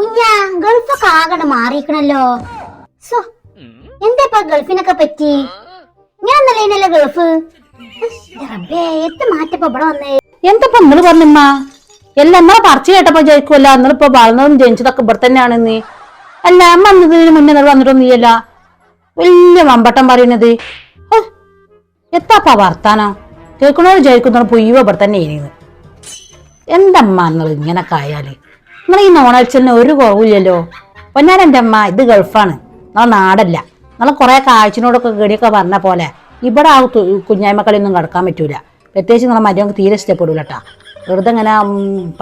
കുഞ്ഞാ ഗൾഫൊക്കെ ആകണ മാറിയിക്കണല്ലോ സോ എന്താ ഗൾഫിനൊക്കെ പറ്റി? ഞാൻ ഇന്നലെ ഗൾഫ്. റബ്ബേ എത്ര മാറ്റപ്പോ ഇവിടെ വന്നേ? എന്തപ്പോ നിങ്ങൾ പറഞ്ഞമ്മ എല്ലാം നമ്മളെ പറിച്ചു കേട്ടപ്പോ ജയിക്കുമല്ല നിങ്ങളിപ്പോ വളർന്നതും ജനിച്ചതൊക്കെ ഇവിടെ തന്നെയാണ് നീ അല്ല അമ്മ വന്നതിന് മുന്നേ നിങ്ങൾ വന്നിട്ടൊന്നും നീയല്ല വലിയ വമ്പട്ടം പറയുന്നത്. ഹ്, എത്താപ്പാ വർത്താനം? കേൾക്കണോ ജയിക്കുന്നോ പൊയ്യോ ഇവിടെ തന്നെ ഇരുന്ന് എന്തമ്മ നിങ്ങൾ ഇങ്ങനൊക്കെ ആയാൽ? നിങ്ങൾ ഈ നോണൽച്ചലിന് ഒരു കുറവില്ലല്ലോ. പൊന്നാരന്റെ അമ്മ ഇത് ഗൾഫാണ്. നമ്മളെ നാടല്ല. നമ്മളെ കുറെ കാഴ്ചനോടൊക്കെ കേടിയൊക്കെ പറഞ്ഞ പോലെ ഇവിടെ ആ കുഞ്ഞായ്മക്കളിയൊന്നും കിടക്കാൻ പറ്റൂല. പ്രത്യേകിച്ച് നമ്മളെ മരുമക്ക് തീരെ ഇഷ്ടപ്പെടില്ല കേട്ടാ വെറുതെ ഇങ്ങനെ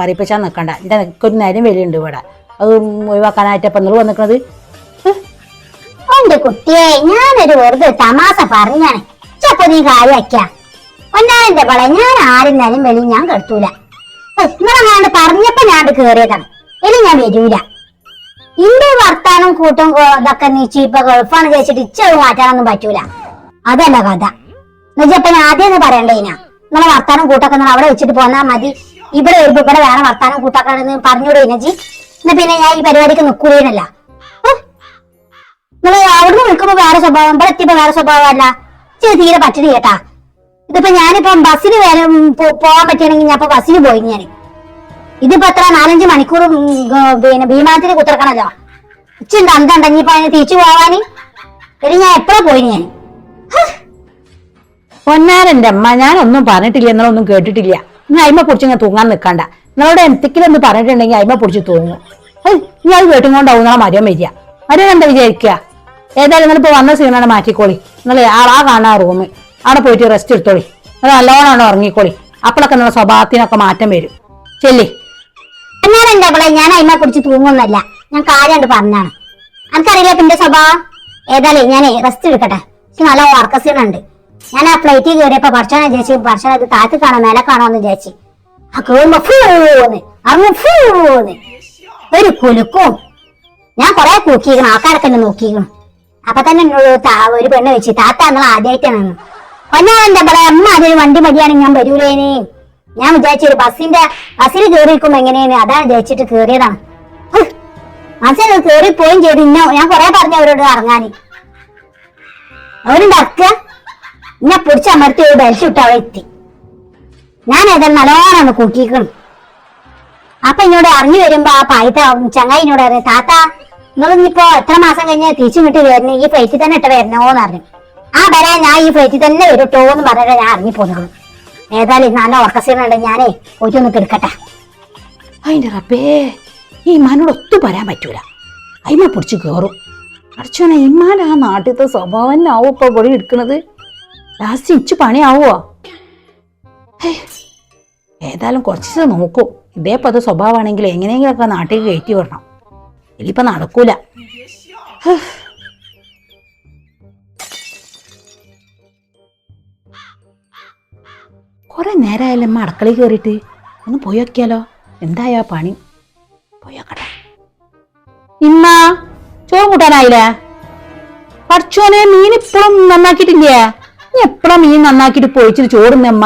പറയിപ്പിച്ചാൽ നിൽക്കണ്ട എന്റെ ഒരു നേരം വിലയുണ്ട് ഇവിടെ. അത് ഒഴിവാക്കാനായിട്ട് അപ്പം നിങ്ങൾ വന്നിക്കണത് എന്റെ കുട്ടിയെ ഞാനൊരു വെറുതെ തമാശ പറഞ്ഞാണ്. ചെപ്പോ നീ കാര്യാക്ക ഒന്നാന്റെ പള ഞാൻ ആരുന്നാലും വെളി ഞാൻ കെടുത്തൂല. നിങ്ങളങ്ങാണ്ട് പറഞ്ഞപ്പോ ഞാൻ കേറിയതാണ്. ഇനി ഞാൻ വരൂല. ഇന്റെ വർത്താനം കൂട്ടും ഇതൊക്കെ നീ ഇപ്പൊ ഗൾഫാണ് ചോദിച്ചിട്ട് ഇച്ചത് മാറ്റാനൊന്നും പറ്റൂല. അതല്ല കഥ. എന്നുവെച്ചപ്പോ ഞാൻ ആദ്യം പറയണ്ടേ പറയണ്ടേനാ നിങ്ങളെ വർത്താനം കൂട്ടൊക്കെ നിങ്ങൾ അവിടെ വെച്ചിട്ട് പോന്നാ മതി. ഇവിടെ വരുമ്പോ ഇവിടെ വേറെ വർത്താനം കൂട്ടൊക്കെ പറഞ്ഞൂടെ ഇനജി എന്നാ പിന്നെ ഞാൻ ഈ പരിപാടിക്ക് നിൽക്കൂലല്ല നിങ്ങൾ അവിടുന്ന് നിൽക്കുമ്പോ വേറെ സ്വഭാവം ഇവിടെ എത്തിയപ്പോ വേറെ സ്വഭാവമല്ല. ചെയ്ത് തീരെ പറ്റണി കേട്ടാ ഇതിപ്പോ ഞാനിപ്പം ബസ്സിന് വരെ ഉം, പോ- പോവാൻ പറ്റുകയാണെങ്കിൽ ഞാൻ ഇപ്പൊ ബസ്സിന് പോയി ഞാൻ ഇതിപ്പോ എത്ര? നാലഞ്ച് മണിക്കൂർ പിന്നെ ഭീമാനത്തിന് കുത്തിറക്കണല്ലോ. ഇച്ചുണ്ട് അന്തണ്ട ഇനിയിപ്പോ അതിന് തിരിച്ചു പോവാന്. ഇനി ഞാൻ എപ്പോഴാ പോയി ഞാൻ? പൊന്നാരന്റെ അമ്മ ഞാനൊന്നും പറഞ്ഞിട്ടില്ല നിങ്ങളൊന്നും കേട്ടിട്ടില്ല. നിങ്ങൾ അയിമ പൊടിച്ച് ഇങ്ങനെ തൂങ്ങാൻ നിൽക്കണ്ട. നിങ്ങളോട് എന്തെങ്കിലും ഒന്ന് പറഞ്ഞിട്ടുണ്ടെങ്കിൽ അയിമ പൊടിച്ച് തൂങ്ങും. നീ അത് കേട്ടും കൊണ്ടാവും നിങ്ങളെ മരം വരിക. മരം എന്താ വിചാരിക്കുക? ഏതായാലും നിങ്ങളിപ്പോ വന്ന സീനാണ് മാറ്റിക്കോളി. നിങ്ങൾ ആ ആ കാണാ റൂം അവിടെ പോയിട്ട് റെസ്റ്റ് എടുത്തോളി. നിങ്ങൾ നല്ലോണം ഉറങ്ങിക്കോളി. അപ്പോഴൊക്കെ നിങ്ങളുടെ സ്വഭാവത്തിനൊക്കെ മാറ്റം വരും. ചെല്ലി. എന്താ ഞാൻ അതിനെ കുറിച്ച് തൂങ്ങുന്നല്ല ഞാൻ കാര്യമായിട്ട് പറഞ്ഞാണ് എനിക്കറിയില്ല പിന്നെ സ്വഭാവം? ഏതായാലും ഞാൻ റെസ്റ്റ് എടുക്കട്ടെ. പക്ഷെ നല്ല വർക്കസീനുണ്ട് ഞാൻ ആ പ്ലേറ്റിൽ കയറിയപ്പോ ഭക്ഷണം വിചാരിച്ചു ഭക്ഷണം ഇത് താഴ്ത്തി കാണാൻ മേലെ കാണാമെന്ന് ചേച്ചി ആ കേറുമ്പോ ഫൂന്ന് അങ്ങ് ഫൂന്ന് ഒരു കുലുക്കും. ഞാൻ കൊറേ കൂക്കിക്കണം ആൾക്കാരൊക്കെ എന്നെ നോക്കിക്കണം അപ്പൊ തന്നെ ഒരു പെണ്ണ് വെച്ച് താത്ത നിങ്ങൾ ആദ്യമായിട്ടാണ് പൊന്നാന്റെ പറയാ അമ്മ അതൊരു വണ്ടി മടിയാണെങ്കിൽ ഞാൻ വരൂലേനേ. ഞാൻ വിചാരിച്ചു ഒരു ബസ്സിന്റെ ബസ്സിൽ കയറിയിരിക്കുമ്പോ എങ്ങനെയാണ്? അതാണ് വിചാരിച്ചിട്ട് കേറിയതാണ്. ഹ്, കയറി പോയും ചെയ്തു. ഇന്ന ഞാൻ കൊറേ പറഞ്ഞു അവരോട് ഇറങ്ങാന് അവരുണ്ടാക്കുക ഇന്നെ പിടിച്ച് അമർത്തി ഒരു ബെൽറ്റ് ഇട്ട് അവിടെ എത്തി. ഞാൻ ഏതായാലും നല്ലോണം കൂട്ടിക്കണം അപ്പൊ എന്നോട് ഇറങ്ങി വരുമ്പോ ആ പായത്ത ചങ്ങായി എന്നോട് അറിയാം താത്ത നിങ്ങൾ ഇനിയിപ്പോ എത്ര മാസം കഴിഞ്ഞ് തിരിച്ചു കിട്ടി വരുന്നു? ഈ ഫ്ലൈറ്റിൽ തന്നെ ഇട്ട് വരണോന്ന് പറഞ്ഞു. ആ വരാൻ ഞാൻ ഈ ഫ്ലൈറ്റിൽ തന്നെ വരട്ടോ എന്ന് പറഞ്ഞിട്ട് ഞാൻ ഇറങ്ങി പോന്നത് ഏതായാലും നല്ല ഉറക്കസീനുണ്ട് ഞാനേ ഒന്ന് കിടക്കട്ടെ അതിന്റെ റബ്ബേ ഈ ഇമാനോട് ഒത്തു വരാൻ പറ്റൂല. അയിമ പിടിച്ച് കയറും അടച്ചോനെ ഇമ്മാൻ ആ നാട്ടിലത്തെ സ്വഭാവം തന്നെ ആവും ഇപ്പൊ പൊടി എടുക്കണത് ലാസ്റ്റ് ഇച്ച് പണിയാവോ ഏതായാലും കുറച്ച് ദിവസം നോക്കും. ഇതേപ്പത് സ്വഭാവമാണെങ്കിൽ എങ്ങനെയെങ്കിലൊക്കെ നാട്ടിൽ കയറ്റി വരണം ഇതിലിപ്പോ നടക്കൂല. കുറെ നേരമായാലും അമ്മ അടുക്കളയിൽ കയറിയിട്ട് ഒന്ന് പോയി നോക്കിയാലോ? എന്തായാ പണി. പോയി ഇമ്മ ചോറ് കൂട്ടാനായില്ലേ? പഠിച്ചോനെ മീൻ ഇപ്പോഴും നന്നാക്കിയിട്ടില്ലേ? നീ എപ്പോഴാ മീൻ നന്നാക്കിയിട്ട് പോയിച്ചിട്ട് ചോറുന്നമ്മ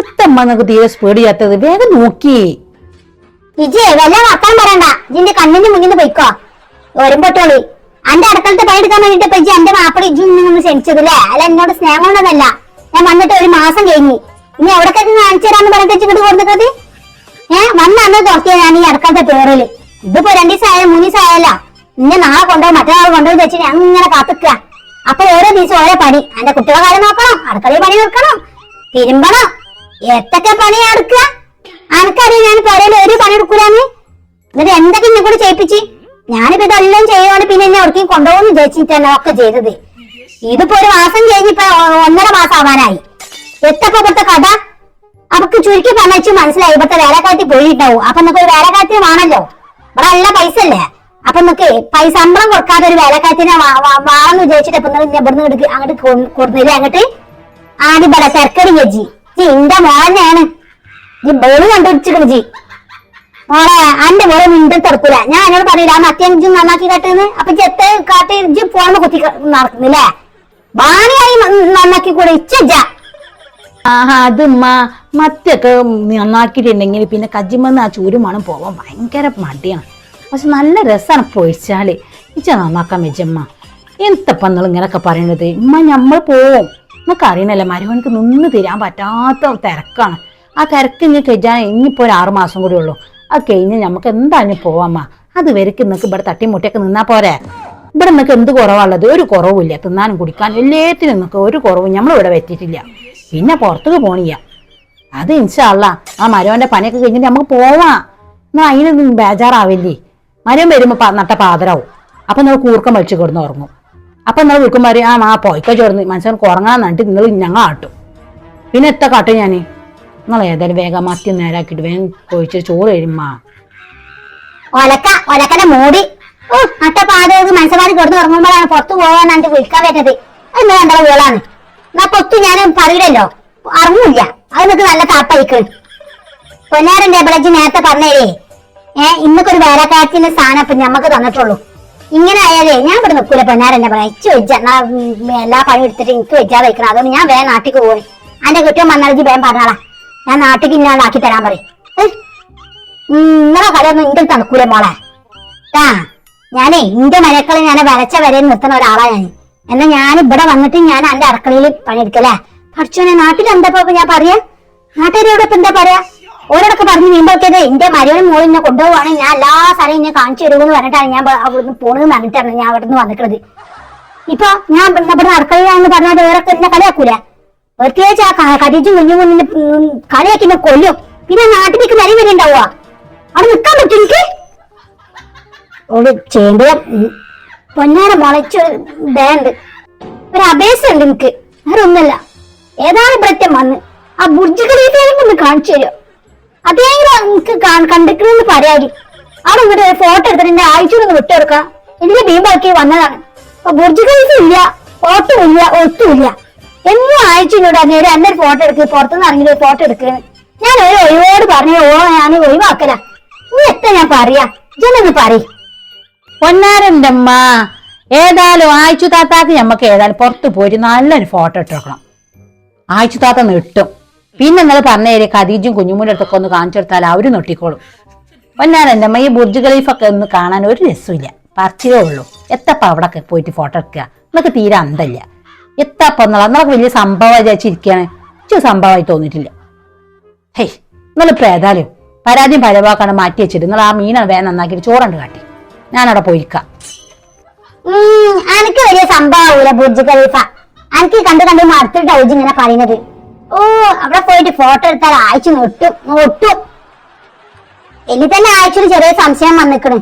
എത്തമ്മ നിനക്ക് തീരെ സ്പീഡ് ചെയ്യാത്തത് വേഗം നോക്കി. വിജയ് വല്ല വർത്താൻ പറയണ്ട. ഇജിന്റെ കണ്ണിന്റെ മുന്നിൽ നിന്ന് പൊയ്ക്കോ. ഒരുമ്പോട്ടോളി അന്റെ അടുക്കളത്തെ പണിയെടുക്കാൻ വേണ്ടിട്ട് ഇജ്ജ് എന്റെ മാപ്പിള ഇജ്ജി നിന്ന് ക്ഷണിച്ചതല്ലേ അല്ല എന്നോട് സ്നേഹമുള്ളതല്ല. ഞാൻ വന്നിട്ട് ഒരു മാസം കഴിഞ്ഞു. ഇനി എവിടേക്കൊക്കെ കാണിച്ചു തരാന്ന് പറഞ്ഞിട്ട് ഇങ്ങോട്ട് കൊടുത്തത് ഏ വന്ന തുറക്കിയ ഞാൻ ഈ അടുക്കളത്തെ പേറിൽ ഇതിപ്പോ രണ്ടു ദിവസം ആയാലും മൂന്ന് ദിവസം ആയല്ല ഇന്നെ നാളെ കൊണ്ടുപോയി മറ്റന്നാൾ കൊണ്ടുപോയി വെച്ച് ഞാൻ ഇങ്ങനെ കാത്തുക്ക. അപ്പൊ ഓരോ ദിവസം ഓരോ പണി. എന്റെ കുട്ടികളെ കാര്യം നോക്കണം അടുക്കളയിൽ പണി നോക്കണം തിരുമ്പണം. എത്തൊക്കെ പണി എടുക്കുക അനക്കറിയാം ഞാൻ പുരയിൽ ഒരു പണി എടുക്കൂലെന്ന് എന്നിട്ട് എന്തൊക്കെ ഇന്നെ കൂടെ ചെയ്യിപ്പിച്ച്? ഞാനിപ്പോ ഇതെല്ലാം ചെയ്യുവാണ് പിന്നെ എന്നെ എവിടേക്കും കൊണ്ടുപോകുന്നു വിചാരിച്ചിട്ടാണ് ഒക്കെ ചെയ്തത്. ഇതിപ്പോ ഒരു മാസം കഴിഞ്ഞ് ഇപ്പൊ ഒന്നര മാസം ആവാനായി. എത്തപ്പോ കഥ? അവക്ക് ചുരുക്കി പറഞ്ഞു മനസ്സിലായി. ഇവിടുത്തെ വേലക്കാലത്തിൽ പോയിട്ടുണ്ടാവും. അപ്പൊ നമുക്ക് ഒരു വേലക്കാലത്തിന് വേണല്ലോ ഇവിടെ നല്ല പൈസ അല്ലേ? അപ്പൊ നമുക്ക് പൈസ ശമ്പളം കൊടുക്കാതെ ഒരു വേലക്കാലത്തിനെ വാണെന്ന് വിചാരിച്ചിട്ട് അപ്പൊ നിങ്ങൾ ഇവിടുന്ന് എടുക്കുക അങ്ങോട്ട് കൊടുത്തില്ല അങ്ങോട്ട്? ആദ്യം പറ തിരക്കടി ജി. ജി എന്റെ മോനെയാണ്. ജി ബോൾ കണ്ടുപിടിച്ചിട്ട് ജി. മോളെ അന്റെ മോളെ മിണ്ടും തുറക്കൂല. ഞാൻ എന്നോട് പറയില്ല ആ ജി നന്നാക്കി കാട്ടുന്നു? അപ്പൊ ചെത്ത് കാട്ടി ജി ഫോണ് കുത്തി നടക്കുന്നില്ലേ? ബാണിയായി നന്നാക്കി കൂടെ ഇച്ച ആഹാ അത് മത്തൊക്കെ നന്നാക്കിയിട്ടുണ്ടെങ്കിൽ പിന്നെ കജ്ജിമെന്ന് ആ ചൂരുമണം പോവാൻ ഭയങ്കര മടിയാണ്. പക്ഷെ നല്ല രസമാണ് പൊഴിച്ചാൽ ഇച്ച നന്നാക്കാൻ വെച്ചമ്മ എന്തപ്പം നിങ്ങൾ ഇങ്ങനൊക്കെ പറയണത്? ഇമ്മ നമ്മൾ പോവും. നമുക്ക് അറിയണല്ലേ മരുവനക്ക് നിന്ന് തരാൻ പറ്റാത്ത തിരക്കാണ്. ആ തിരക്ക് ഇനി കഴിച്ചാൽ ഇനിയിപ്പോൾ ഒരു ആറ് മാസം കൂടി ഉള്ളൂ. അത് കഴിഞ്ഞ് നമുക്ക് എന്തായാലും പോവാമ്മ അത് വരയ്ക്ക് നിങ്ങൾക്ക് ഇവിടെ തട്ടിമുട്ടിയൊക്കെ നിന്നാ പോരെ? ഇവിടെ നിങ്ങൾക്ക് എന്ത് കുറവാണുള്ളത് ഒരു കുറവുമില്ല. തിന്നാനും കുടിക്കാനും എല്ലാത്തിനും നിങ്ങൾക്ക് ഒരു കുറവും നമ്മളിവിടെ പറ്റിയിട്ടില്ല. പിന്നെ പുറത്തേക്ക് പോണില്ല. അത് ഇൻഷാള്ള ആ മരവന്റെ പണിയൊക്കെ കഴിഞ്ഞിട്ട് നമുക്ക് പോവാം. എന്നാ അതിനൊന്നും ബേജാറാവില്ലേ? മരം വരുമ്പോ പ- നട്ട പാതരാവും. അപ്പൊ നിങ്ങൾ കൂർക്കം വലിച്ചു കിടന്ന് ഉറങ്ങും. അപ്പൊ നിങ്ങൾ വിൽക്കും പറയും ആ മാ പോയിക്കോ ചോർന്ന്. മനുഷ്യൻ കുറങ്ങാൻ നട്ട് നിങ്ങൾ ഞങ്ങൾ ആട്ടും പിന്നെ എത്ര കാട്ടും ഞാൻ നിങ്ങൾ ഏതായാലും വേഗം മത്തി നേരാക്കിയിട്ട് വേഗം കൊഴിച്ച് ചോറ് കഴിയുമ്മാ ഒലക്ക ഒലക്കന്റെ മൂടി. നട്ട പാതകൾക്ക് മനുഷ്യന്മാർ കിടന്ന് ഉറങ്ങുമ്പോഴാണ് പുറത്ത് പോകാൻ വിൽക്കാൻ പറ്റത് എന്താ വീളാണ്. പൊത്തു ഞാൻ പറയില്ലല്ലോ അറിഞ്ഞില്ല. അത് നിനക്ക് നല്ല താപ്പയിക്കണ് പൊന്നാരൻ ഡബിളജി നേരത്തെ പറഞ്ഞേ ഏ ഇന്നൊക്കെ ഒരു വേലക്കാരത്തിന്റെ സ്ഥാനം ഇപ്പൊ ഞമ്മക്ക് തന്നിട്ടുള്ളൂ. ഇങ്ങനെ ആയാലേ ഞാൻ ഇവിടെ നിൽക്കൂല പൊന്നാരൻ ബിള ഇച്ചു വെച്ച എല്ലാ പണി എടുത്തിട്ട് എനിക്ക് വെച്ചാ വെക്കണം അതുകൊണ്ട് ഞാൻ വേറെ നാട്ടിക്ക് പോയി അന്റെ കുറ്റം വന്നാലും വേഗം പറഞ്ഞാളാ. ഞാൻ നാട്ടിക്ക് ഇന്നാണ്ടാക്കി തരാൻ പറയും? നിങ്ങളെ കടയൊന്നും ഇന്റെ തണുക്കൂല മോളെ. ഞാനേ ഇന്റെ മരക്കളെ ഞാൻ വരച്ച വരെ നിർത്തുന്ന ഒരാളാ ഞാൻ എന്നാ ഞാൻ ഇവിടെ വന്നിട്ട് ഞാൻ എന്റെ അടുക്കളയിൽ പണിയെടുക്കല്ലേ? പഠിച്ചോനെ നാട്ടിൽ എന്താ ഞാൻ പറയാ? നാട്ടുകാരോട് ഇപ്പൊ എന്താ പറയാ? ഓരോടൊക്കെ പറഞ്ഞു നീമ്പോക്കത് എന്റെ മരവും മോളും എന്നെ കൊണ്ടുപോവാണെങ്കിൽ ഞാൻ എല്ലാ സ്ഥലം ഇന്നെ കാണിച്ചു തരുമെന്ന് പറഞ്ഞിട്ടാണ് ഞാൻ അവിടെ അവിടുന്ന് പോണെന്ന് പറഞ്ഞിട്ടാണ് ഞാൻ അവിടെ നിന്ന് വന്നിട്ടുള്ളത്. ഇപ്പൊ ഞാൻ ഇവിടെ അടുക്കളയിലാണെന്ന് പറഞ്ഞാൽ വേറൊക്കെ എന്നെ കളിയാക്കൂല? പ്രത്യേകിച്ച് ആ കടീച്ചും കുഞ്ഞു കുഞ്ഞിന് കളിയാക്കി കൊല്ലും. പിന്നെ നാട്ടിലേക്ക് നില വരെ ഉണ്ടാവുക അവിടെ നിൽക്കാൻ പറ്റും എനിക്ക്? ചേമ്പ് പൊന്നാര മുളച്ച ബാൻഡ് ഒരു അപേക്ഷ ഉണ്ട് എനിക്ക് ഒന്നല്ല ഏതാണ് പ്രത്യം വന്ന് ആ ബുർജ് ഖലീഫയിലും ഒന്ന് കാണിച്ചു തരുമോ? അതേങ്കിലും എനിക്ക് കണ്ടിക്കണമെന്ന് പറയാടി. അവിടെ ഇങ്ങോട്ട് ഫോട്ടോ എടുത്തിട്ട് എന്റെ ആഴ്ചയിലൊന്ന് വിട്ടുകൊടുക്കാം എനിക്ക് ഭീമാക്കി വന്നതാണ്. അപ്പൊ ബുർജ് ഇല്ല ഫോട്ടോ ഇല്ല ഒത്തുമില്ല എന്നും ആഴ്ചയിലൂടെ നേരെ എന്റെ ഒരു ഫോട്ടോ എടുക്കുക പുറത്തുനിന്ന് ഇറങ്ങി ഫോട്ടോ എടുക്കുക ഞാൻ ഒരു ഒഴിവോട് പറഞ്ഞു ഓ ഞാൻ ഒഴിവാക്കല. നീ എത്ര ഞാൻ പറയാ? ജനൊന്ന് പറയും. പൊന്നാരന്റെ അമ്മ ഏതായാലും ആഴ്ച താത്താക്ക് ഞമ്മക്ക് ഏതായാലും പുറത്ത് പോയിട്ട് നല്ലൊരു ഫോട്ടോ ഇട്ടെടുക്കണം ആഴ്ച താത്ത നെട്ടും പിന്നെ നിങ്ങൾ പറഞ്ഞേരെ ഖദീജും കുഞ്ഞുമൂന്റെ അടുത്തൊക്കെ ഒന്ന് കാണിച്ചു കൊടുത്താൽ അവർ നെട്ടിക്കോളും പൊന്നാരന്റെ അമ്മ ഈ ബുർജ് ഖലീഫൊക്കെ ഒന്ന് കാണാൻ ഒരു രസമില്ല പറിച്ചേ ഉള്ളൂ. എത്തപ്പ അവിടെ പോയിട്ട് ഫോട്ടോ എടുക്കുക. നിങ്ങൾക്ക് തീരെ അന്തല്ല എത്തപ്പ എന്നുള്ള നിങ്ങൾക്ക് വലിയ സംഭവം വിചാരിച്ചിരിക്കുകയാണ്. ഇച്ചു സംഭവമായി തോന്നിയിട്ടില്ല. ഹേയ് നിങ്ങളിപ്പോ ഏതായാലും പരാതിയും പരവാക്കാണ് മാറ്റി വെച്ചിട്ട്. നിങ്ങൾ ആ മീനാണ് വേ നന്നാക്കിയിട്ട് ചോറുണ്ട് കാട്ടി. ഞാനവിടെ പോയിക്കാം. എനിക്ക് വലിയ സംഭവമാവൂല ബുർജ് ഖലീഫ. എനിക്ക് കണ്ട് കണ്ട് മടുത്തിട്ട് ഔജ് ഇങ്ങനെ പറയുന്നത്. ഓ അവിടെ പോയിട്ട് ഫോട്ടോ എടുത്താൽ ആഴ്ച നൊട്ടും നൊട്ടും എനി തന്നെ ആഴ്ചയിൽ ചെറിയ സംശയം വന്നിക്കണ്.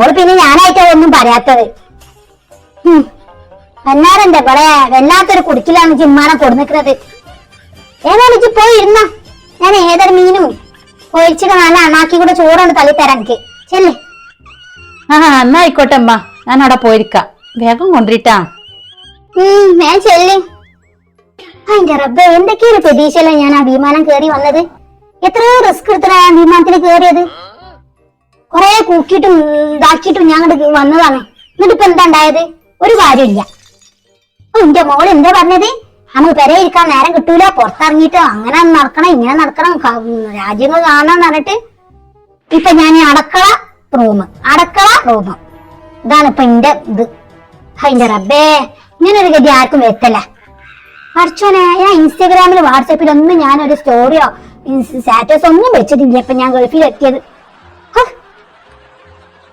ഓൾ പിന്നെ ഞാനായിട്ട് ഒന്നും പറയാത്തത്. എന്നാരെന്റെ ഇവിടെ? വല്ലാത്തൊരു കുടിക്കിലാണ് ജിമ്മാനെ കൊടുന്നിക്കുന്നത് ഏതാണ് ഇജ്ജ് പോയി ഇരുന്ന. ഞാൻ ഏതൊരു മീനും പൊരിച്ചിട്ട് നല്ല അണ്ണാക്കി കൂടെ ചോറാണ് തരാൻ എനിക്ക്. ചെല്ലേ. ആ എന്നാ ആയിക്കോട്ടെ അമ്മ. ഞാൻ അവിടെ പോയിരിക്കാം. വേഗം കൊണ്ടിട്ടാ ഞാൻ ചെല്ലി. അതിന്റെ റബ്ബെ എന്തൊക്കെയൊരു പ്രതീക്ഷയല്ല ഞാൻ ആ വിമാനം കേറി വന്നത്? എത്രയോ റിസ്ക് എടുത്തിട്ടാ ഞാൻ വിമാനത്തിൽ കേറിയത്. കൊറേ കൂക്കിയിട്ടും ഇതാക്കിയിട്ടും ഞാൻ അങ്ങോട്ട് വന്നതാണ്. എന്നിട്ട് ഇപ്പൊ എന്താ ഉണ്ടായത്? ഒരു കാര്യമില്ല. എന്റെ മോൾ എന്താ പറഞ്ഞത്? നമുക്ക് പെരെ ഇരിക്കാൻ നേരം കിട്ടൂല പുറത്തിറങ്ങിയിട്ട് അങ്ങനെ നടക്കണം ഇങ്ങനെ നടക്കണം രാജ്യങ്ങൾ കാണാന്ന് പറഞ്ഞിട്ട്. ഇപ്പൊ ഞാൻ അടക്കള റൂം അടക്കള റൂം ഇതാണ് ഇപ്പൊ എന്റെ ഇത്. അതിന്റെ റബ്ബേ ഇങ്ങനൊരു ഗതി ആർക്കും എത്തല്ല പഠിച്ചോനെ ഞാൻ ഇൻസ്റ്റാഗ്രാമിൽ വാട്സാപ്പിൽ ഒന്നും ഞാനൊരു സ്റ്റോറിയോ സ്റ്റാറ്റസ് ഒന്നും വെച്ചിട്ടില്ല. ഇപ്പൊ ഞാൻ ഗൾഫിൽ എത്തിയത്.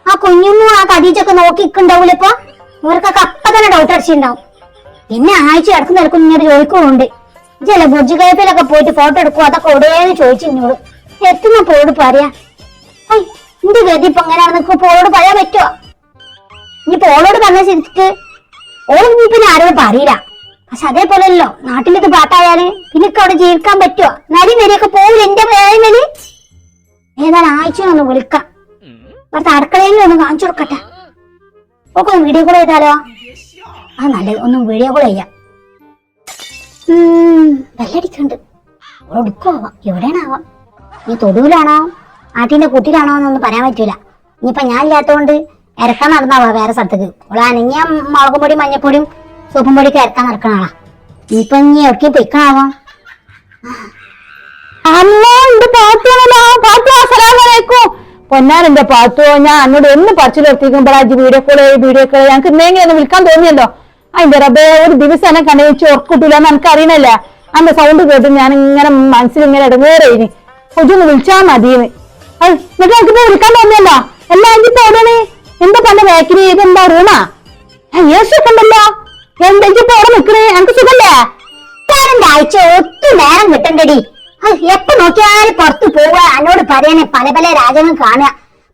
ആ കുഞ്ഞുമ്മു ആ കടീച്ചൊക്കെ നോക്കി നിൽക്കുണ്ടാവൂല ഇപ്പൊ? ഇവർക്കൊക്കെ അപ്പ തന്നെ ഡൗട്ട് അടിച്ചിട്ടുണ്ടാവും. പിന്നെ ആഴ്ച ഇടയ്ക്ക് ഇടക്കും ഇങ്ങനെ ചോദിക്കുന്നുണ്ട് ഇതല്ല ബുർജ് ഗൾഫിലൊക്കെ പോയിട്ട് ഫോട്ടോ എടുക്കും അതൊക്കെ എവിടെയെന്ന് ചോദിച്ചു എന്നോട് എത്തുന്ന പോട് പറയാ. എന്റെ ഗതി ഇപ്പൊ എങ്ങനെയാണെന്ന് പോളോട് പറയാൻ പറ്റുമോ ഇനിയിപ്പോ ഓളോട് പറഞ്ഞ ശരിച്ചിട്ട് ഓളും ഇനി പിന്നെ ആരോട് പറയില്ല. പക്ഷെ അതേപോലെയല്ലോ നാട്ടിലേക്ക് പാട്ടായാൽ പിന്നെ അവിടെ ജീവിക്കാൻ പറ്റുമോ നരി നരിയൊക്കെ പോകില്ല എന്റെ വേദനയിൽ ഏതായാലും ആഴ്ച ഒന്ന് വിളിക്കാം. ഇവിടുത്തെ അടുക്കളയിൽ ഒന്ന് കാണിച്ചു കൊടുക്കട്ടെ. ഒക്കെ ഒന്ന് വീഡിയോ കോൾ ചെയ്താലോ? ആ നല്ലത് ഒന്ന് വീഡിയോ കോൾ ചെയ്യാം. ഉം, ബെല്ലടിക്കുന്നുണ്ട് ഒടുക്കുവാവാം എവിടെയാണാവാം ഈ തൊടുവിലാണോ? ആട്ടിന്റെ കുട്ടിയിലാണോ എന്നൊന്നും പറയാൻ പറ്റൂല. ഇനിയിപ്പൊ ഞാൻ ഇല്ലാത്തതുകൊണ്ട് ഇറക്കാൻ നടന്നാവാ വേറെ സ്ഥലത്തേക്ക്. ഓളെ അനങ്ങിയ മുളകും പൊടി മഞ്ഞപ്പൊടിയും സൂപ്പും പൊടിയൊക്കെ ഇറക്കാൻ നടക്കണ ആളാ. ഇനിയിപ്പൊ ഇനി എവിടേക്കും പൊയ്ക്കണാവോ? പൊന്നാനെന്റെ പാത്തോ ഞാൻ അന്നോട് എന്ന് പറിച്ചു നിർത്തിക്കുമ്പോഴാ വീഡിയോ കോൾ വീഡിയോ കോൾ ഞങ്ങൾക്ക് ഇന്നെങ്കിലും ഒന്ന് വിളിക്കാൻ തോന്നിയല്ലോ. അതിന്റെ റബ്ബേ ഒരു ദിവസം എന്നെ കണ്ടു വെച്ച് ഉറക്കിട്ടില്ല എന്ന് എനിക്ക് അറിയണല്ല അന്റെ സൗണ്ട് കേട്ട് ഞാൻ ഇങ്ങനെ മനസ്സിൽ ഇങ്ങനെ ഇടങ്ങേറായിന് കൊച്ചൊന്ന് വിളിച്ചാ മതിയെന്ന് എന്നിട്ട് എനിക്കിപ്പോ വിളിക്കാൻ തോന്നിയല്ലോ. എല്ലാം എനിക്ക് തോന്നണേ? എന്താ പണ്ട് ബാക്കിന് ഇതെന്താ റൂമാ? യേശൊക്കെ ഉണ്ടല്ലോ എന്താ ഇപ്പൊ നിക്കണേ എനിക്ക് സുഖല്ലേ? ഞാനെന്റെ ആഴ്ച ഒത്തു നേരം കിട്ടണ്ടടി. എപ്പോ നോക്കിയാലും പുറത്ത് പോവുക. എന്നോട് പറയണേ പല പല രാജ്യങ്ങൾ കാണുക.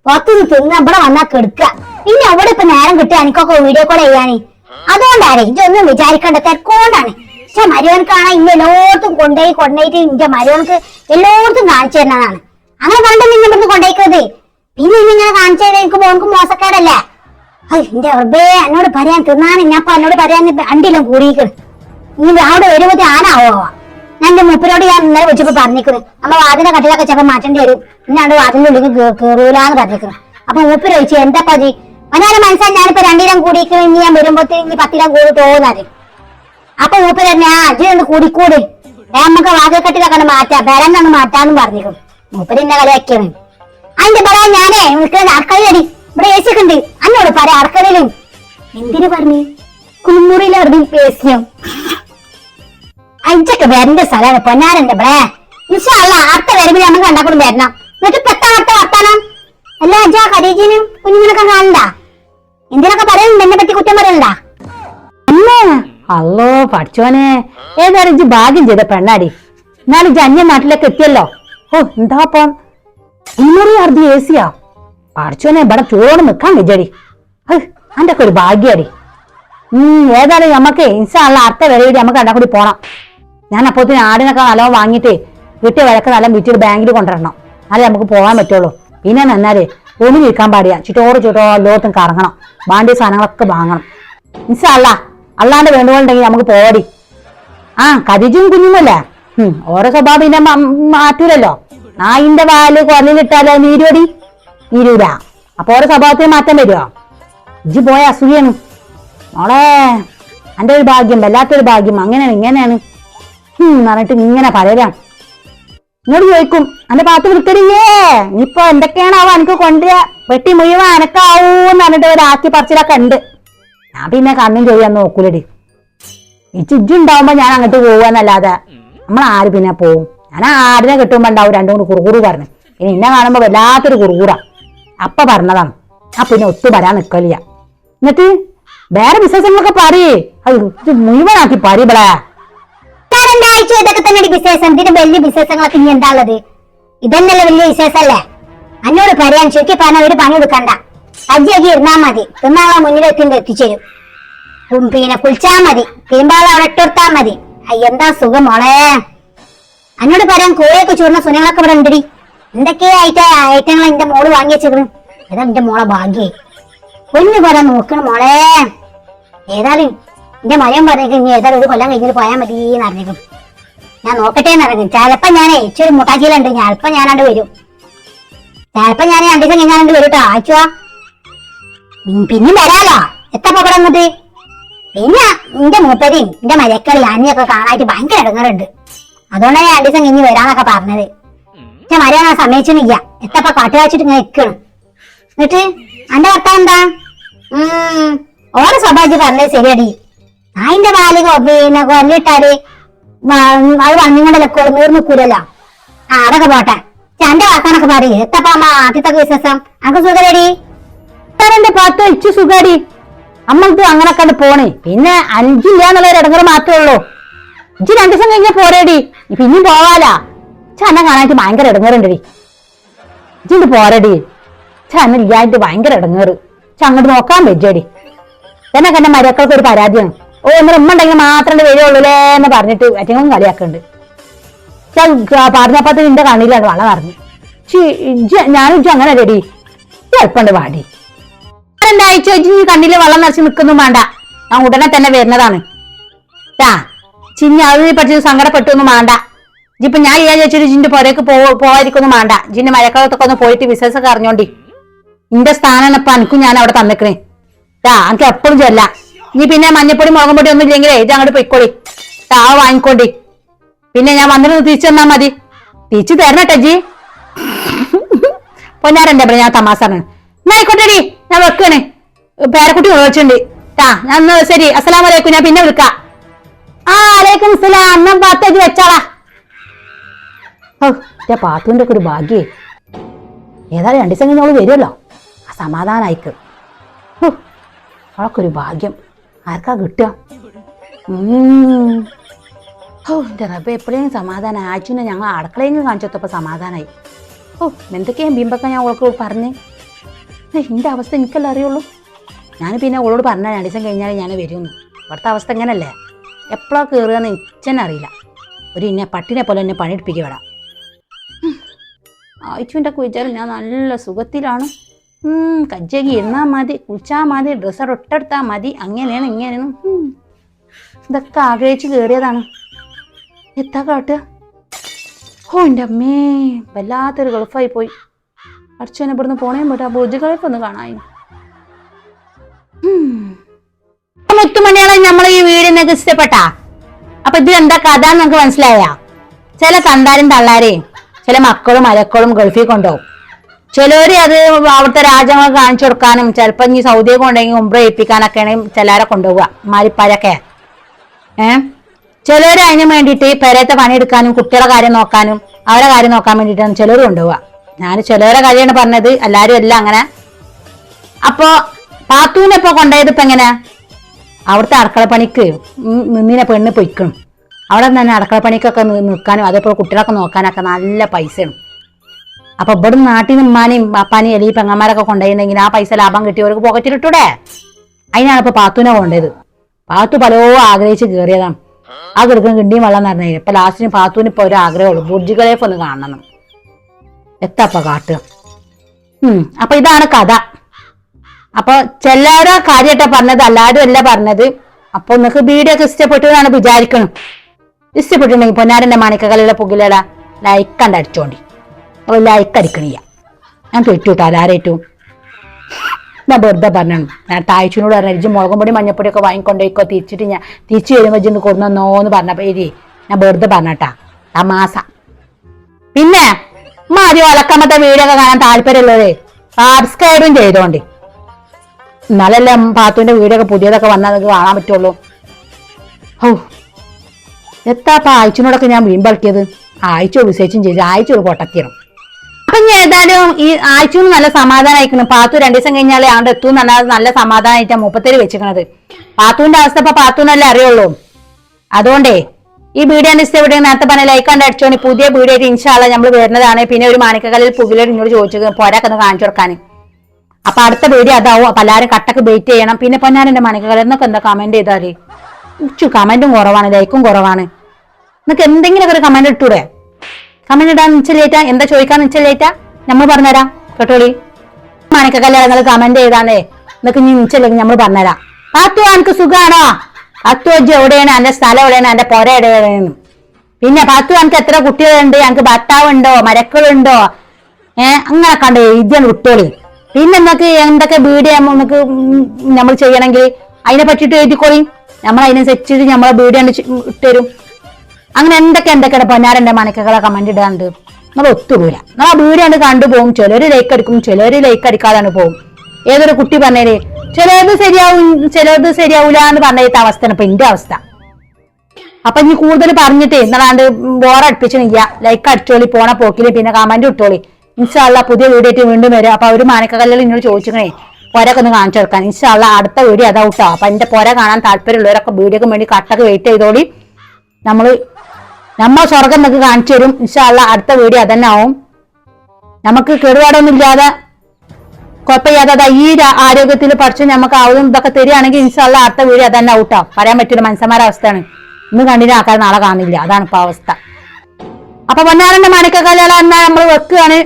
പുറത്തുനിന്ന് തിന്ന് ഇവിടെ വന്നാ കെടുക്കുക. ഇനി അവിടെ ഇപ്പൊ നേരം കിട്ടുക എനിക്കൊക്കെ വീഡിയോ കോൾ ചെയ്യാനേ. അതുകൊണ്ടാണ് ഇതൊന്നും വിചാരിക്കേണ്ട തിരക്കൊണ്ടാണ്. പക്ഷെ മരുവനക്കാണ് ഇന്ന് എല്ലായിടത്തും കൊണ്ടുപോയി കൊണ്ടുപോയിട്ട് ഇന്റെ മരുവനക്ക് എല്ലായിടത്തും കാണിച്ചു തരുന്നതാണ്. അങ്ങനെ കണ്ടു നിങ്ങൾ ഇവിടുന്ന് കൊണ്ടേക്കത് പിന്നെ ഇന്നിങ്ങനെ കാണിച്ചു എനിക്ക് മോൻക്ക് മോശക്കാരല്ലേ? എന്റെ റബ്ബേ എന്നോട് പറയാൻ തിന്നാൻ ഞാൻ ഇപ്പൊ എന്നോട് പറയാൻ അണ്ടിലും കൂടിയിരിക്കണം. നീ അവിടെ വരുമ്പോ ആനാവോ ഞാൻ എന്റെ മുപ്പിനോട് ഞാൻ ഇന്നലെ വിളിച്ചപ്പോ പറഞ്ഞിരിക്കുന്നു നമ്മ വാതിന്റെ കട്ടിലൊക്കെ ചിലപ്പോ മാറ്റേണ്ടി വരും. ഇന്നാണ്ട് വാതിന്റെ ഉള്ളിൽ കേറൂലാന്ന് പറഞ്ഞിരിക്കുന്നു അപ്പൊ മൂപ്പര് ചോദിച്ചു എന്താ പതി അവനാണ് മനസ്സിലായി ഞാനിപ്പോ രണ്ടിലും കൂടിയിരിക്കുന്നു ഇനി ഞാൻ വരുമ്പോഴത്തെ ഇനി പത്തിലും കൂടി തോന്നാറ് അപ്പൊ മൂപ്പര് തന്നെ അജി ഒന്ന് കൂടിക്കൂടി. നമുക്ക് വാതിൽ കട്ടിലൊക്കെ മാറ്റാം. ബലം മാറ്റാന്ന് പറഞ്ഞിരിക്കും മൂപ്പര് ഇന്നെ കളിയാക്കിയാണ് പറയാൻ ഞാനേ നിൽക്കുന്നത് ഇവിടെ എ സി ഉണ്ട്. അന്നോട് പറയാം അടുക്കളയിലും എന്തിനു പറഞ്ഞു? കുളിമുറിയിലായിരുന്നു പേസ്യം അഞ്ചൊക്കെ വരന്റെ സ്ഥലമാണ്. പൊന്നാരന്റെ ഇവിടെ. ഇൻഷാല്ല അടുത്ത വരവിൽ നമുക്ക് കണ്ടാക്കൂടും വരണം. എന്നിട്ട് പെട്ട അടുത്ത വർത്താനം? അല്ല അജാ ഖരീജിനും കുഞ്ഞുങ്ങളൊക്കെ കാണണ്ട എന്തിനൊക്കെ പറയുന്നുണ്ട് എന്നെ പറ്റി കുറ്റം പറയണ്ട അല്ലോ പഠിച്ചോനെ. ഏതായാലും ഭാഗ്യം ചെയ്ത പെണ്ണാടി. എന്നാലും അന്യ നാട്ടിലേക്ക് എത്തിയല്ലോ. ഓ എന്താ അപ്പം? ഇന്നറി അർദ്ധി എ സിയാ പഠിച്ചോനെ ഇവിടെ ചൂടോട് നിക്കാൻ വിജടി അന്റെ ഒക്കെ ഒരു ഭാഗ്യടി. ഉം ഏതായാലും നമുക്ക് ഇൻഷാള്ള അടുത്ത വരെ നമുക്ക് രണ്ടാം കൂടി പോണം. ഞാൻ അപ്പോത്തിന് ആടിനൊക്കെ നല്ലോണം വാങ്ങിയിട്ട് വീട്ടിൽ വിലക്ക് നല്ല വീട്ടിൽ ബാങ്കിൽ കൊണ്ടുവരണം. എന്നാലേ നമുക്ക് പോകാൻ പറ്റുള്ളൂ. പിന്നെ നന്നാലേ ഒന്നും ഇരിക്കാൻ പാടില്ല. ചുറ്റോട് ചുറ്റോ ലോകത്തും കറങ്ങണം. ബാണ്ടി സാധനങ്ങളൊക്കെ വാങ്ങണം. ഇൻഷാല്ല അല്ലാണ്ട് വേണ്ടുകൊണ്ടെങ്കിൽ നമുക്ക് പോടി ആ കരിജും കുഞ്ഞുമല്ലേ? ഓരോ സ്വഭാവം പിന്നെ മാറ്റൂലല്ലോ. നായിന്റെ വാൽ കൊല്ലിലിട്ടാലോ നീരുവടി? നീരൂല. അപ്പൊ ഓരോ സ്വഭാവത്തിന് മാറ്റം വരുമോ ഇജ്ജ് പോയ അസൂയാണ്. മോളെ എന്റെ ഒരു ഭാഗ്യം വല്ലാത്തൊരു ഭാഗ്യം. അങ്ങനെയാണ് ഇങ്ങനെയാണ്. പറഞ്ഞിട്ട് ഇങ്ങനെ പലരാണ് ഇങ്ങോട്ട് ചോദിക്കും എന്റെ പാത്ത് വിളിക്കരില്ലേ ഇനിയിപ്പോ എന്തൊക്കെയാണാവോ എനിക്ക് കൊണ്ടുവരിക വെട്ടി മുഴുവൻ അനക്കാവൂന്ന് പറഞ്ഞിട്ട് ഒരു ആക്കി പറിച്ചിലൊക്കെ ഉണ്ട്. ഞാൻ പിന്നെ കണ്ണും ചെയ്യാൻ നോക്കൂലടി. ഈ ചിജ്ജുണ്ടാവുമ്പോ ഞാൻ അങ്ങോട്ട് പോവാന്നല്ലാതെ നമ്മൾ ആര് പിന്നെ പോവും? ഞാൻ ആടിനെ കിട്ടുമ്പോ ഉണ്ടാവും രണ്ടും കൂടി കുറുകുറു പറഞ്ഞു. ഇനി എന്നെ കാണുമ്പോ വല്ലാത്തൊരു കുറുകൂറ. അപ്പ പറഞ്ഞതാണ്. ആ പിന്നെ ഒത്തു വരാൻ നിക്കലില്ല. എന്നിട്ട് വേറെ ബിസിനസ്സുകളൊക്കെ പറയേ. അത് മുഴുവനാക്കി ഇതൊക്കെ തന്നെ വലിയ ഇതന്നല്ലേ വലിയ വിശേഷല്ലേ അന്നോട് പറയാൻ ചുരുക്കി പറഞ്ഞാൽ ഒരു പണി എടുക്കണ്ട. അജ്ജി ഇരുന്നാ മതി. തിന്നാളെ മുന്നിൽ എത്തിണ്ട് എത്തിച്ചേരും. പിന്നെ കുളിച്ചാ മതി. തീമ്പാളെ മതി. എന്താ സുഖം മോളെ? എന്നോട് പറയാൻ കോഴിയൊക്കെ ചൂടുന്ന സുനങ്ങളൊക്കെ ഇവിടെ ഉണ്ടടി. എന്തൊക്കെയാ ഐറ്റ ഐറ്റങ്ങൾ എന്റെ മോൾ വാങ്ങി വെച്ചേക്കണ് ഏതാ എന്റെ മോളെ ഭാഗ്യായി ഒന്ന് പറയാൻ നോക്കണം മോളെ. ഏതായാലും എന്റെ മരം പറഞ്ഞേക്കും ഇനി ഏതായാലും ഒരു കൊല്ലം കഴിഞ്ഞിട്ട് പോയാൽ മതി എന്ന് അറിഞ്ഞേക്കും. ഞാൻ നോക്കട്ടെ എന്ന് ഇറങ്ങും ചിലപ്പോ ഞാനേ ഇച്ചിരി മുട്ടാച്ചിയിലുണ്ട്. ചിലപ്പോ ഞാനാണ്ട് വരും. ചിലപ്പോ ഞാൻ രണ്ടു ദിവസം കഴിഞ്ഞാണ്ട് വരും കേട്ടോ ആഴ്ച പിന്നെയും വരാലോ. എത്തപ്പോ ഇവിടെ എന്നിട്ട് പിന്നെ എന്റെ മൂപ്പരെയും എന്റെ മരക്കളി അനിയൊക്കെ കാണാനായിട്ട് ഭയങ്കര ഇടങ്ങറുണ്ട്. അതുകൊണ്ടാണ് ഞാൻ രണ്ടു ദിവസം കഴിഞ്ഞ് വരാന്നൊക്കെ പറഞ്ഞത്. പക്ഷെ മര്യാദ ഞാൻ സമ്മതിച്ചിട്ടില്ല എത്തപ്പ പാട്ട് കാച്ചിട്ട് ഇങ്ങനെ നിൽക്കണം എന്നിട്ട് അന്റെ ഭർത്താവ് എന്താ? ഓരോ സ്വഭാവത്തിൽ പറഞ്ഞത് ശരിയടി. അതിന്റെ പാൽ പിന്നെ കൊല്ലിട്ടാൽ അത് വന്നുകൊണ്ടല്ലേ കൊടുന്നൂർ നിൽക്കൂലല്ലോ ആ അതൊക്കെ പോട്ടെ. എന്റെ വാക്കാനൊക്കെ പറയും. എത്തപ്പ അമ്മ ആദ്യത്തെ വിശ്വാസം അനക്ക് സുഖരടി ഇത്തരന്റെ പാട്ട് ഇച്ചു സുഖാടി നമ്മൾക്ക് അങ്ങനെ കണ്ട് പോണേ. പിന്നെ അഞ്ചില്ല എന്നുള്ള ഒരു ഇടങ്ങൾ മാത്രമേ ഉള്ളൂ. ഇജ്ജ് രണ്ടു ദിവസം കഴിഞ്ഞാൽ പോരേടി. പിന്നെ പോവാലാ. ചന്ന കാണാനായിട്ട് ഭയങ്കര ഇടങ്ങറുണ്ടടി. ഇജ്ജിണ്ട് പോരടി. ചന്ന ഇല്ലായിട്ട് ഭയങ്കര ഇടങ്ങറ്. അങ്ങോട്ട് നോക്കാൻ പറ്റിയടി. തന്നെ കണ്ട മരക്കൾക്ക് ഒരു പരാതിയാണ്. ഓ എന്നെ ഉമ്മ ഉണ്ടെങ്കിൽ മാത്രമേ വരുള്ളൂലേ എന്ന് പറഞ്ഞിട്ട് ഏറ്റവും കളിയാക്കുന്നുണ്ട് പറഞ്ഞപ്പോ നിന്റെ കണ്ണിലാണ് വള പറഞ്ഞു ഞാനും ഇജ്ജു അങ്ങനെ റെഡി എളുപ്പമുണ്ട് വാടി. രണ്ടാഴ്ച നീ കണ്ണിൽ വെള്ളം നിറച്ച് നിൽക്കൊന്നും വേണ്ട. ഞാൻ ഉടനെ തന്നെ വരുന്നതാണ്. ട്ടാ ചിഞ്ഞ അത് പഠിച്ചത് സങ്കടപ്പെട്ടൊന്നും വേണ്ട ഇപ്പൊ ഞാൻ ഈ ചേച്ചിയുടെ ജിന്റെ പുരക്ക് പോവാതിരിക്കൊന്നും വേണ്ട ജിന്റെ മഴക്കാലത്തൊക്കെ ഒന്ന് പോയിട്ട് വിശേഷമൊക്കെ അറിഞ്ഞോണ്ടി. ഇന്റെ സ്ഥാനം ഇപ്പൊ എനിക്കും ഞാൻ അവിടെ തന്നിക്കണേ. ആ എനിക്ക് എപ്പോഴും ചെല്ല. നീ പിന്നെ മഞ്ഞപ്പൊടി മുളകും ഒന്നും ഇല്ലെങ്കിലേ ഇത് അങ്ങോട്ട് പൊയ്ക്കോളി. ആ വാങ്ങിക്കോണ്ടി. പിന്നെ ഞാൻ വന്നിട്ട് തിരിച്ചു തന്നാ മതി. തിരിച്ചു തരണട്ടെ ജി പൊന്നാരന്റെ ഇവിടെ ഞാൻ തമാസാണ് എന്നാ ഞാൻ വെക്കണേ. പേരക്കുട്ടി വിളിച്ചിട്ടുണ്ട്. ആ ഞാൻ ശരി അസ്സലാമു അലൈക്കും ഞാൻ പിന്നെ വിളിക്കാം. ആ അലൈക്കും സലാം പാത്തേക്ക് വെച്ചാളാ. ഓ എന്റെ പാത്തുവിന്റെ ഒക്കെ ഒരു ഭാഗ്യേ. ഏതായാലും രണ്ടു ദിവസം കഴിഞ്ഞ് അവൾ വരുമല്ലോ. ആ സമാധാനായിക്ക്. ഓ ഒരു ഭാഗ്യം. ആർക്കാ കിട്ടുക. ഓ എന്റെ റബ്ബ എപ്പോഴേലും സമാധാനം ആഴ്ചനെ ഞങ്ങൾ അടുക്കളയെങ്കിലും കാണിച്ചപ്പോൾ സമാധാനമായി ഓ എന്തൊക്കെയാ ബിംബൊക്കെ ഞാൻ അവൾക്ക് പറഞ്ഞേ? എന്റെ അവസ്ഥ എനിക്കല്ലേ അറിയുള്ളൂ. ഞാൻ പിന്നെ അവളോട് പറഞ്ഞ രണ്ടു ദിവസം കഴിഞ്ഞാൽ ഞാൻ വരുമെന്ന് ഇവിടുത്തെ അവസ്ഥ എങ്ങനല്ലേ എപ്പോഴാണ് കയറുകയെന്ന് അറിയില്ല. ഒരു ഇന്നെ പട്ടിനെ പോലെ എന്നെ പണിയെടുപ്പിക്കുക വിടാം ആയിച്ചുവിന്റെ കുഴിച്ചാൽ ഞാൻ നല്ല സുഖത്തിലാണ്. കജ്ജകി എന്നാൽ മതി കുളിച്ചാൽ മതി ഡ്രസ്സർ ഒട്ടെടുത്താൽ മതി അങ്ങനെയാണ് ഇങ്ങനെയാണ്. ഇതൊക്കെ ആഗ്രഹിച്ച് കയറിയതാണ് എത്താ കാട്ടുക? ഓ എന്റെ അമ്മേ വല്ലാത്തൊരു ഗൾഫായി പോയി. അടിച്ചവനെ ഇവിടുന്ന് പോണേ പറ്റാ ബുജ് ഗൾഫ് ഒന്ന് കാണായി മുത്തുമണികളെ നമ്മൾ ഈ വീടിനൊക്കെ ഇഷ്ടപ്പെട്ടാ? അപ്പൊ ഇത് എന്താ കഥ നമുക്ക് മനസ്സിലായ? ചില തന്താരും തള്ളാരെയും ചില മക്കളും അലക്കളും ഗൾഫിൽ കൊണ്ടുപോകും. ചിലര് അത് അവിടുത്തെ രാജ്യങ്ങൾ കാണിച്ചു കൊടുക്കാനും ചിലപ്പോൾ ഇനി സൗദിയെ കൊണ്ടെങ്കിൽ ഉമ്പ്ര ഏൽപ്പിക്കാനൊക്കെയാണ് ചിലരെ കൊണ്ടുപോവുക. മാരിപ്പാരൊക്കെ ഏ? ചിലര് അതിന് വേണ്ടിയിട്ട് പെരയത്തെ പണിയെടുക്കാനും കുട്ടികളെ കാര്യം നോക്കാനും അവരെ കാര്യം നോക്കാൻ വേണ്ടിയിട്ടാണ് ചിലർ കൊണ്ടുപോവുക. ഞാൻ ചിലരെ കാര്യമാണ് പറഞ്ഞത് എല്ലാവരും എല്ലാം അങ്ങനെ. അപ്പോ പാത്തൂനെ ഇപ്പൊ കൊണ്ടുപോയത് ഇപ്പൊ എങ്ങനെ അവിടുത്തെ അടുക്കളപ്പണിക്ക് നിന്നിനെ പെണ്ണ് പൊയ്ക്കണം അവിടെ തന്നെ അടുക്കളപ്പണിക്കൊക്കെ നിൽക്കാനും അതേപോലെ കുട്ടികളൊക്കെ നോക്കാനൊക്കെ നല്ല പൈസയാണ്. അപ്പൊ ഇവിടെ നാട്ടിൽ നിന്ന് ഉമ്മാനെയും അപ്പാനെയും എലി പെങ്ങന്മാരൊക്കെ കൊണ്ടുപോയിട്ടുണ്ടെങ്കിൽ ആ പൈസ ലാഭം കിട്ടിയവർക്ക് പോക്കറ്റിലിട്ടൂടെ അതിനാണ് ഇപ്പൊ പാത്തുവിനെ കൊണ്ടത് പാത്തു പലോ ആഗ്രഹിച്ച് കയറിയതാണ്. ആ കിടക്കുന്ന കിണ്ടിയും വെള്ളം നിറഞ്ഞു ഇപ്പൊ ലാസ്റ്റിന് പാത്തുവിന് ഇപ്പൊ ഒരു ആഗ്രഹമുള്ളൂ ബുർജ് ഖലീഫ് ഒന്ന് കാണണം. എത്താപ്പ കാട്ടുക. അപ്പൊ ഇതാണ് കഥ. അപ്പൊ ചെല്ലാരോ കാര്യമായിട്ടാ പറഞ്ഞത് അല്ലാരും അല്ല പറഞ്ഞത്. അപ്പൊ നിങ്ങൾക്ക് വീഡിയോ ഒക്കെ ഇഷ്ടപ്പെട്ടു എന്നാണ് വിചാരിക്കണം. ഇഷ്ടപ്പെട്ടിട്ടുണ്ടെങ്കിൽ പൊന്നാരന്റെ മാണിക്കകളിലെ പുകിലട ലൈക്ക് കണ്ട് അടിച്ചോണ്ടി. അപ്പൊ ലൈക്ക് അടിക്കണില്ല. ഞാൻ തെറ്റൂട്ടോ അതാരേറ്റു ഞാൻ വെറുതെ പറഞ്ഞു ഞാൻ താഴ്ചനോട് പറഞ്ഞു ഇജ്ജ് മുളകും പൊടി മഞ്ഞപ്പൊടി ഒക്കെ വാങ്ങിക്കൊണ്ടേക്കോ തിരിച്ചിട്ട് ഞാൻ തിരിച്ചു വരുമ്പോൾ ഇജ്ജ് കൊടുന്നോ എന്ന് പറഞ്ഞപ്പോ ഇരി ഞാൻ വെറുതെ പറഞ്ഞട്ടാ തമാസ പിന്നെ മാതി ഒലക്കമ്മത്തെ വീഡിയോ ഒക്കെ കാണാൻ താല്പര്യമുള്ളവരെ സബ്സ്ക്രൈബും ചെയ്തോണ്ടി. എന്നാലല്ലേ പാത്തുവിന്റെ വീടൊക്കെ പുതിയതൊക്കെ വന്നാൽ നിങ്ങൾക്ക് കാണാൻ പറ്റുള്ളൂ. ഓ എത്താപ്പ ആഴ്ചനോടൊക്കെ ഞാൻ വീമ്പിളക്കിയത് ആഴ്ച വിശേഷം ചെയ്ത് ആഴ്ച ഒരു പൊട്ടത്തിയണം. അപ്പൊ ഞാൻ ഏതായാലും ഈ ആഴ്ച നല്ല സമാധാനം അയക്കണം പാത്തു രണ്ടു ദിവസം കഴിഞ്ഞാലേ ആണ്ട് എത്തും നല്ല നല്ല സമാധാനമായിട്ടാ മുപ്പത്തേര് വെച്ചിരിക്കണത് പാത്തുവിന്റെ അവസ്ഥ ഇപ്പൊ പാത്തുവിനല്ലേ അറിയുള്ളൂ. അതുകൊണ്ടേ ഈ വീഡിയോ ഇവിടെ നേരത്തെ പറഞ്ഞ ലൈക്ക് കണ്ട് അടിച്ചോണി പുതിയ വീഡിയോ ആയിട്ട് ഇൻഷാല്ല നമ്മൾ വരുന്നതാണ്. പിന്നെ ഒരു മാണിക്കകലിൽ പുകിലോട് ഇങ്ങോട്ട് ചോദിച്ചത് പോരാക്കൊന്ന് കാണിച്ചു കൊടുക്കാൻ അപ്പൊ അടുത്ത വീഡിയോ അതാവും. അപ്പൊ എല്ലാവരും കട്ടക്ക് വെയിറ്റ് ചെയ്യണം. പിന്നെ പൊന്നാരന്റെ എന്റെ എന്നൊക്കെ എന്താ കമന്റ് ചെയ്താൽ? ഉച്ചു കമന്റും കുറവാണ്. ലൈക്കും കുറവാണ്. നിങ്ങൾക്ക് എന്തെങ്കിലും ഒരു കമന്റ് ഇട്ടൂടെ? കമന്റ് ഇടാൻ നിശ്ചലേറ്റ എന്താ ചോദിക്കാൻ നിശ്ചലേറ്റ നമ്മൾ പറഞ്ഞുതരാം. കേട്ടോളി? മണിക്കകല്ല നിങ്ങൾ കമന്റ് ചെയ്താണേ നിങ്ങൾക്ക് ഇനി നിശ്ചയില്ലെങ്കിൽ നമ്മൾ പറഞ്ഞുതരാം. അത്തു എനിക്ക് സുഖാണോ? അത്തു അജ്ജ് എവിടെയാണ്? എന്റെ സ്ഥലം എവിടെയാണ്? എന്റെ പുര എവിടെയാണ് പിന്നെ പത്തു എനിക്ക് എത്ര കുട്ടികളുണ്ട്? എനിക്ക് ഭർത്താവുണ്ടോ? മരക്കളുണ്ടോ? ഏഹ് അങ്ങനെ കണ്ട് ഇതാണ് വിട്ടോളി. പിന്നെ നമുക്ക് എന്തൊക്കെ വീഡിയോ നമുക്ക് നമ്മൾ ചെയ്യണമെങ്കിൽ അതിനെ പറ്റിയിട്ട് എഴുതിക്കോളി. നമ്മൾ അതിനനുസരിച്ചിട്ട് നമ്മളെ വീഡിയോ ഇട്ടുതരും. അങ്ങനെ എന്തൊക്കെ എന്തൊക്കെയാണ് പൊന്നാരന്റെ മനക്കകളെ കമന്റ് ഇടാണ്ട്. നമ്മൾ ഒത്തുകൂല. നമ്മൾ ആ വീഡിയോ കണ്ട് കണ്ടുപോകും ചിലർ ലൈക്ക് അടിക്കും ചിലർ ലൈക്ക് അടിക്കാതാണ് പോകും. ഏതൊരു കുട്ടി പറഞ്ഞേര് ചിലത് ശരിയാവും ചിലത് ശരിയാവൂല എന്ന് പറഞ്ഞ അവസ്ഥയാണ് ഇപ്പൊ എന്റെ അവസ്ഥ. അപ്പൊ ഇനി കൂടുതൽ പറഞ്ഞിട്ടേ എന്നാണ്ട് ബോറടിപ്പിച്ച് നിൽക്കുക ലൈക്ക് അടിച്ചോളി പോണ പോക്കിൽ പിന്നെ കമന്റ് ഇട്ടോളി. ഇൻഷാള്ള പുതിയ വീഡിയോ ആയിട്ട് വീണ്ടും വരും. അപ്പൊ അവർ മാനക്കകല്ലിൽ ഇന്നോട് ചോദിച്ചിക്കണേ പുരൊക്കെ ഒന്ന് കാണിച്ചു കൊടുക്കാൻ. ഇൻഷാള്ള അടുത്ത വീഡിയോ അതാ കേട്ടോ അപ്പൊ എന്റെ പുര കാണാൻ താല്പര്യമുള്ളവരൊക്കെ വീഡിയോക്ക് വേണ്ടി കട്ടൊക്കെ വെയിറ്റ് ചെയ്തോളി. നമ്മൾ നമ്മ സ്വർഗം നമുക്ക് കാണിച്ചു തരും. ഇൻഷാള്ള അടുത്ത വീഡിയോ അതന്നെ ആവും. നമുക്ക് കേടുപാടൊന്നും ഇല്ലാതെ കുഴപ്പമില്ലാതെ അതാ ഈ ആരോഗ്യത്തിൽ പഠിച്ചു നമുക്ക് ആവും ഇതൊക്കെ തരികയാണെങ്കിൽ ഇൻഷാള്ള അടുത്ത വീഡിയോ അതന്നെ ഔട്ടാ പറയാൻ പറ്റൂല മനുഷ്യന്മാരുടെ അവസ്ഥയാണ്. ഇന്ന് കണ്ടിന് ആൾക്കാർ നാളെ കാണില്ല അതാണ് ഇപ്പൊ അവസ്ഥ. അപ്പൊ പൊന്നാറിന്റെ മണിക്കക്കല്യാണം എന്നാ നമ്മൾ വെക്കുകയാണ്.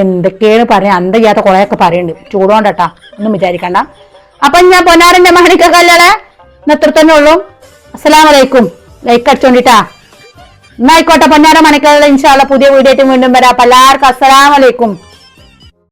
എന്തൊക്കെയാണ് പറയാ അന്തയ്യാത്ത കുറെയൊക്കെ പറയുന്നുണ്ട്. ചൂടോണ്ടട്ടാ. ഒന്നും വിചാരിക്കണ്ട. അപ്പൊ ഞാൻ പൊന്നാരന്റെ മണിക്കക്കല്യാണം ഇന്ന് ഇത്ര തന്നെ ഉള്ളൂ. അസ്സലാമലൈക്കും ലൈക്ക് അടിച്ചോണ്ടിട്ടാ. എന്നായിക്കോട്ടെ പൊന്നാര മണിക്കല്ല ഇൻഷാള്ള പുതിയ വീഡിയോ വീണ്ടും വരാം. എല്ലാവർക്കും അസ്സലാമലൈക്കും